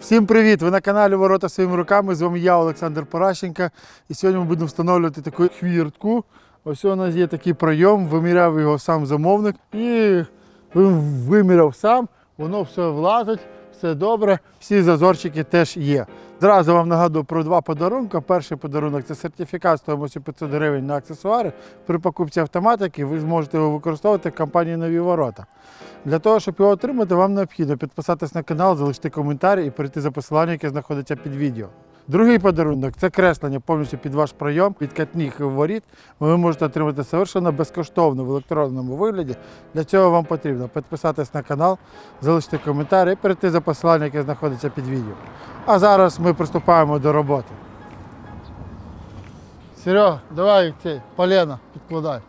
Всім привіт! Ви на каналі Ворота своїми руками. З вами я, Олександр Паращенко. І сьогодні ми будемо встановлювати таку хвіртку. Ось у нас є такий пройом, виміряв його сам замовник. І він виміряв сам, воно все влазить, все добре, всі зазорчики теж є. Зразу вам нагадую про два подарунки. Перший подарунок це сертифікат стоїмості 500 гривень на аксесуари. При покупці автоматики ви зможете його використовувати в компанії Нові Ворота. Для того, щоб його отримати, вам необхідно підписатись на канал, залишити коментар і перейти за посиланням, яке знаходиться під відео. Другий подарунок це креслення повністю під ваш прийом, під катних воріт. Ви можете отримати совершенно безкоштовно в електронному вигляді. Для цього вам потрібно підписатись на канал, залишити коментар і перейти за посиланням, яке знаходиться під відео. А зараз ми приступаємо до роботи. Серега, давай цей полено підкладай.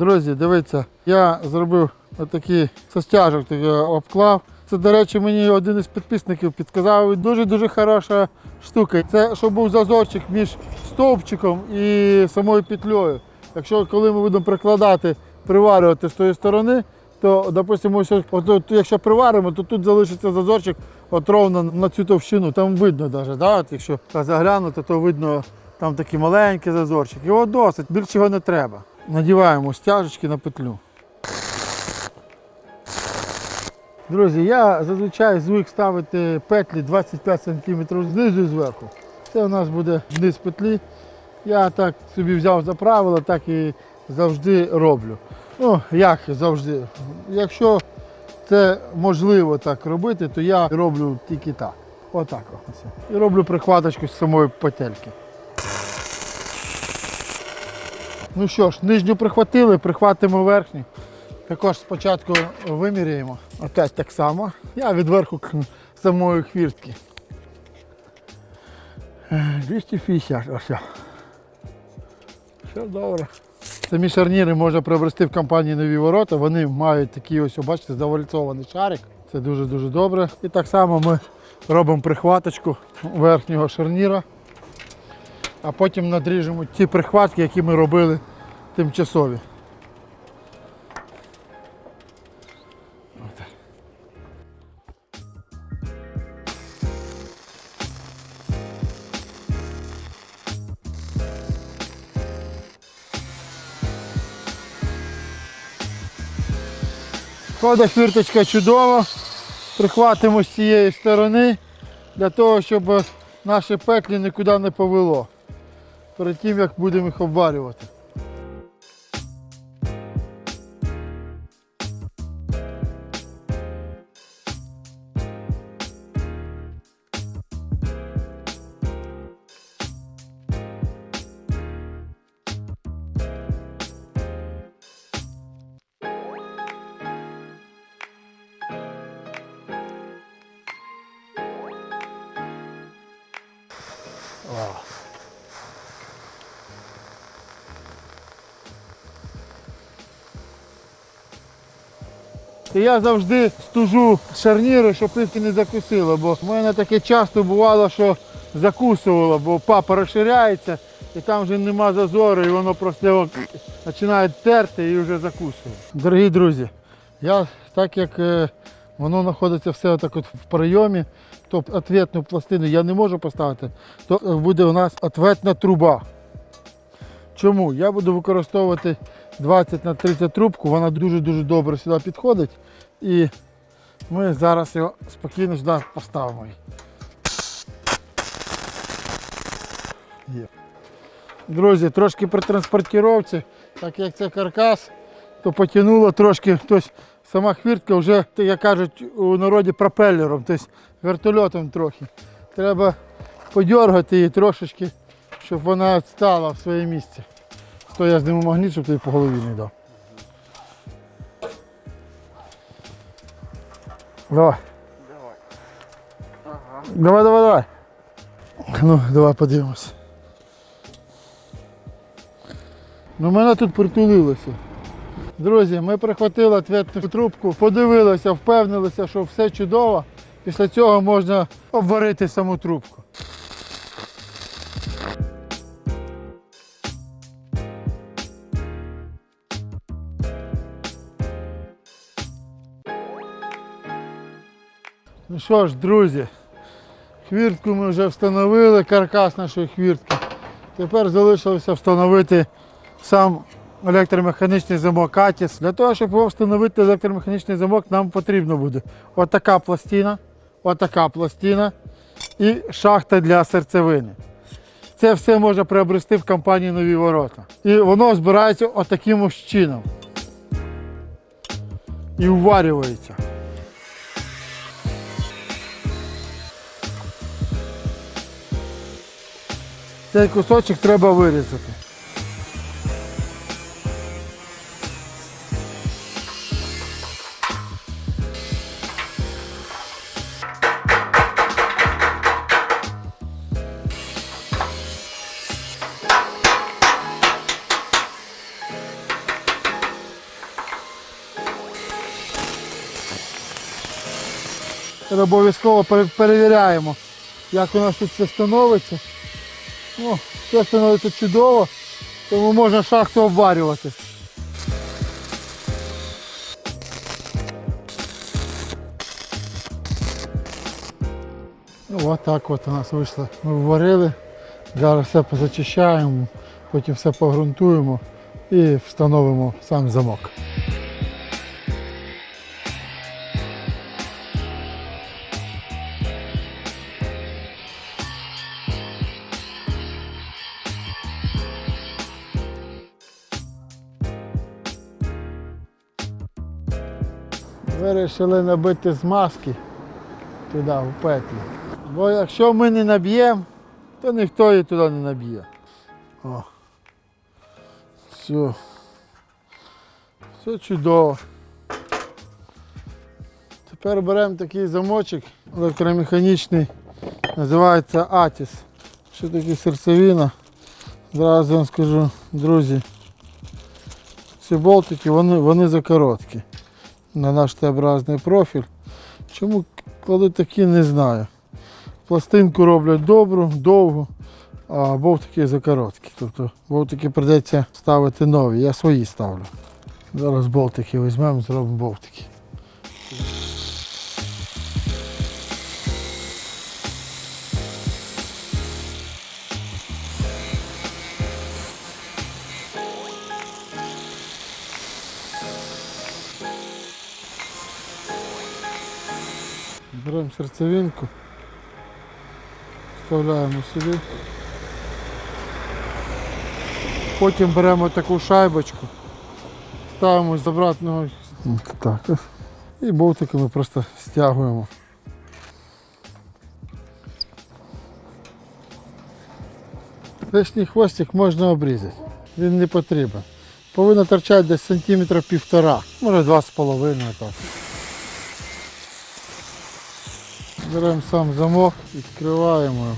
Друзі, дивіться, я зробив отакий состяжок, такий обклав. Це, до речі, мені один із підписників підказав. Дуже-дуже хороша штука. Це щоб був зазорчик між стовпчиком і самою петлею. Якщо коли ми будемо прикладати, приварювати з тої сторони, то, допустимо, якщо приваримо, то тут залишиться зазорчик от ровно на цю товщину. Там видно навіть, да? от, якщо заглянути, то видно там такий маленький зазорчик. Його досить, більше його не треба. Надіваємо стяжечки на петлю. Друзі, я зазвичай звик ставити петлі 25 см знизу і зверху. Це у нас буде низ петлі. Я так собі взяв за правило, так і завжди роблю. Ну, як завжди. Якщо це можливо так робити, то я роблю тільки так. Отак. І роблю прихваточку з самої петельки. Ну що ж, нижню прихватили, прихватимо верхню. Також спочатку виміряємо. Опять так само. Я відверху самої хвіртки. Е, 250 ось. Все добре. Самі шарніри можна приобрести в компанії Нові Ворота. Вони мають такий ось, бачите, завальцований шарик. Це дуже-дуже добре. І так само ми робимо прихваточку верхнього шарніра, а потім надріжемо ті прихватки, які ми робили тимчасові. Ходить фірточка чудово. Прихватимо з цієї сторони для того, щоб наші петлі нікуди не повело. Перед тим як будемо їх обварювати. І я завжди стужу шарніри, щоб їх не закусило, бо в мене таке часто бувало, що закусувало, бо папа розширяється і там вже нема зазору, і воно просто починає терти і вже закусує. Дорогі друзі, я так як е, воно знаходиться все отак от в прийомі, то ответну пластину я не можу поставити, то буде у нас ответна труба. Чому? Я буду використовувати 20 на 30 трубку, вона дуже-дуже добре сюди підходить. І ми зараз його спокійно сюди поставимо. Є. Друзі, трошки при транспортировці, так як це каркас, то потягнуло трошки, тобто сама хвіртка вже, як кажуть у народі, пропелером, тобто вертольотом трохи. Треба подергати її трошечки, щоб вона стала в своє місце. То я зніму магніт, щоб тобі по голові не дав. Давай. Давай, давай, давай. Ну, давай подивимося. Ну, мене тут притулилося. Друзі, ми прихватили ответну трубку, подивилися, впевнилися, що все чудово. Після цього можна обварити саму трубку. Ну що ж, друзі, хвіртку ми вже встановили, каркас нашої хвіртки. Тепер залишилося встановити сам електромеханічний замок Атіс. Для того, щоб його встановити електромеханічний замок, нам потрібно буде отака пластина, отака пластина і шахта для серцевини. Це все можна приобрести в компанії Нові Ворота. І воно збирається отаким чином. І уварюється. Цей кусочок треба вирізати. Обов'язково перевіряємо, як у нас тут все становиться. Ну, все становиться чудово, тому можна шахту обварювати. Ну, так от у нас вийшло. Ми вварили, зараз все позачищаємо, потім все погрунтуємо і встановимо сам замок. Вирішили набити змазки туди, в петлі. Бо якщо ми не наб'ємо, то ніхто її туди не наб'є. О. Все. Все чудово. Тепер беремо такий замочок електромеханічний, називається Атіс. Що таке серцевина? Зразу вам скажу, друзі, ці болтики вони, вони закороткі на наш Т-образний профіль. Чому кладуть такі, не знаю. Пластинку роблять добру, довгу, а бовтики закороткі. Тобто болтики прийдеться ставити нові. Я свої ставлю. Зараз болтики візьмемо, зробимо болтики. Беремо серцевинку, вставляємо сюди. Потім беремо таку шайбочку, ставимо з обратного так. І болтиками просто стягуємо. Лишній хвостик можна обрізати. Він не потрібен. Повинно торчати десь сантиметра півтора, може два з половиною так. Беремо сам замок, відкриваємо. його.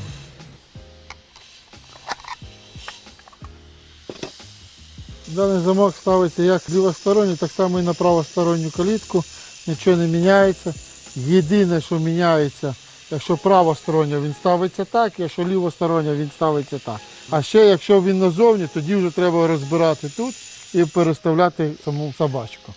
Даний замок ставиться як лівосторонній, так само і на правосторонню калітку. Нічого не міняється. Єдине, що міняється, якщо правостороння, він ставиться так, якщо лівостороння, він ставиться так. А ще якщо він назовні, тоді вже треба розбирати тут і переставляти саму собачку.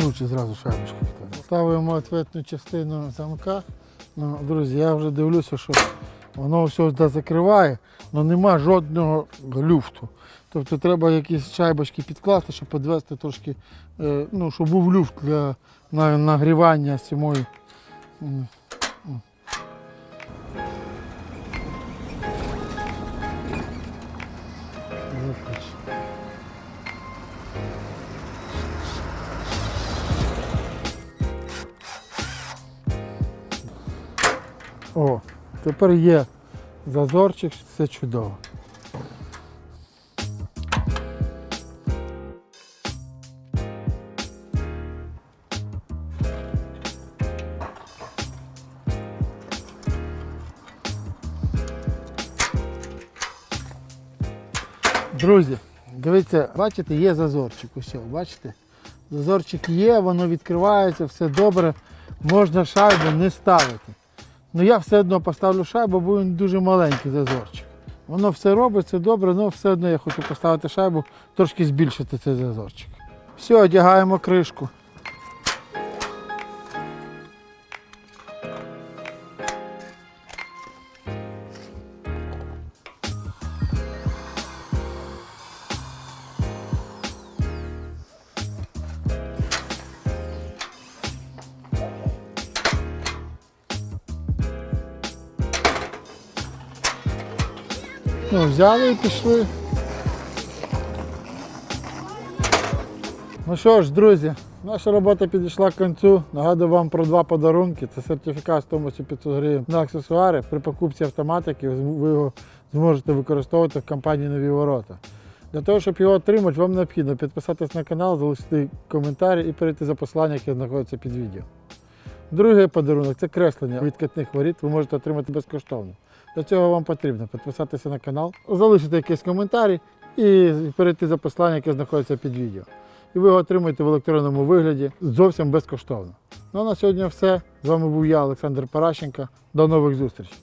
Круче зразу шайбочку. Ставимо ответну частину замка. Ну, друзі, я вже дивлюся, що воно все закриває, але нема жодного люфту. Тобто треба якісь шайбочки підкласти, щоб підвести трошки, е, ну, щоб був люфт для нагрівання самої. О, тепер є зазорчик, все чудово. Друзі, дивіться, бачите, є зазорчик. Ось, бачите? Зазорчик є, воно відкривається, все добре. Можна шайбу не ставити. Ну я все одно поставлю шайбу, бо він дуже маленький зазорчик. Воно все робить, все добре, але все одно я хочу поставити шайбу, трошки збільшити цей зазорчик. Все, одягаємо кришку. Ну, взяли і пішли. Ну що ж, друзі, наша робота підійшла к кінцю. Нагадую вам про два подарунки. Це сертифікат стоїмостю 500 гривень на аксесуари. При покупці автоматики ви його зможете використовувати в компанії Нові ворота. Для того, щоб його отримати, вам необхідно підписатись на канал, залишити коментарі і перейти за посилання, яке знаходиться під відео. Другий подарунок це креслення відкатних воріт. Ви можете отримати безкоштовно. Для цього вам потрібно підписатися на канал, залишити якийсь коментарі і перейти за послання, яке знаходиться під відео. І ви його отримаєте в електронному вигляді зовсім безкоштовно. Ну а на сьогодні все. З вами був я, Олександр Паращенко. До нових зустрічей.